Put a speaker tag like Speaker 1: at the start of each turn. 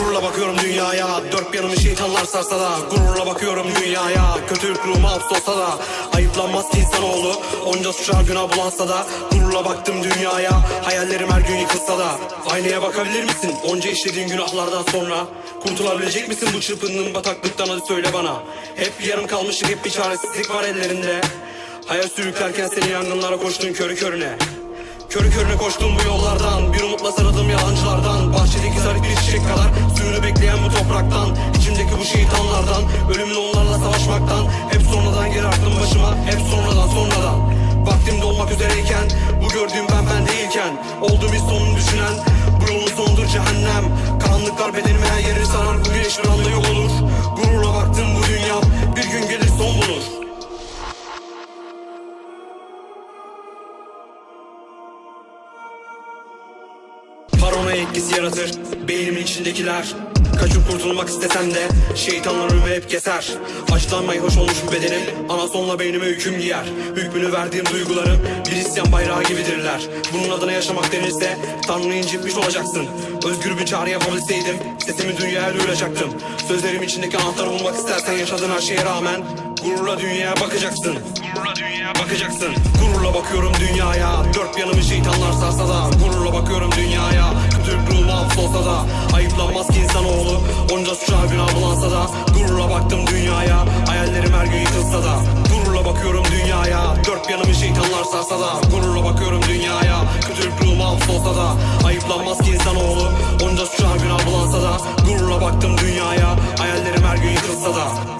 Speaker 1: Gururla bakıyorum dünyaya. Dört yanımı şeytanlar sarsa da. Gururla bakıyorum dünyaya. Kötülük ruhumu hapsolsa da. Ayıplanmaz ki insanoğlu. Onca suça günah bulansa da. Gururla baktım dünyaya. Hayallerim her gün yıkılsa da. Aynaya bakabilir misin? Onca işlediğin günahlardan sonra. Kurtulabilecek misin bu çırpındığın bataklıktan? Hadi söyle bana. Hep yarım kalmışlık hep bir çaresizlik var ellerinde. Hayal sürüklerken seni yangınlara koştun körü körüne. Körü körüne koştum bu yollardan topraktan İçimdeki bu şeytanlardan. Ölümün onlarla savaşmaktan. Hep sonradan gelir aklım başıma. Hep sonradan sonradan. Vaktim dolmak üzereyken Bu gördüğüm ben ben değilken Olduğum hiç sonunu düşünen Bu yolun sonudur cehennem. Karanlıklar bedenime her yeri sarar Bu güneş bir anda yok olur. Gururla baktım bu dünya Bir gün gelir son bulur. Paranoya etkisi yaratır Beynimin içindekiler Kaçıp kurtulmak istesem de Şeytanlar önümü hep keser. Açlanmayı hoş olmuş bedenim. Ana sonla beynime hüküm giyer. Hükmünü verdiğim duygularım Bir isyan bayrağı gibidirler. Bunun adına yaşamak denirse Tanrı'yı incitmiş olacaksın. Özgür bir çağrı yapabilseydim Sesimi dünyaya duyuracaktım. Sözlerim içindeki anahtarı bulmak istersen Yaşadığın her şeye rağmen Gururla dünyaya bakacaksın. Gururla dünyaya bakacaksın. Gururla bakıyorum dünyaya. Dört yanımı şeytanlar sarsa da Gururla bakıyorum dünyaya sarsa Gururla bakıyorum dünyaya. Dört yanımı şeytanlar sarsa da Gururla bakıyorum dünyaya. Kötülük ruhuma hapsolsa da. Ayıplanmaz ki insanoğlu. Onca suç her gün avlansa da. Gururla baktım dünyaya. Hayallerim her gün yıkılsa da.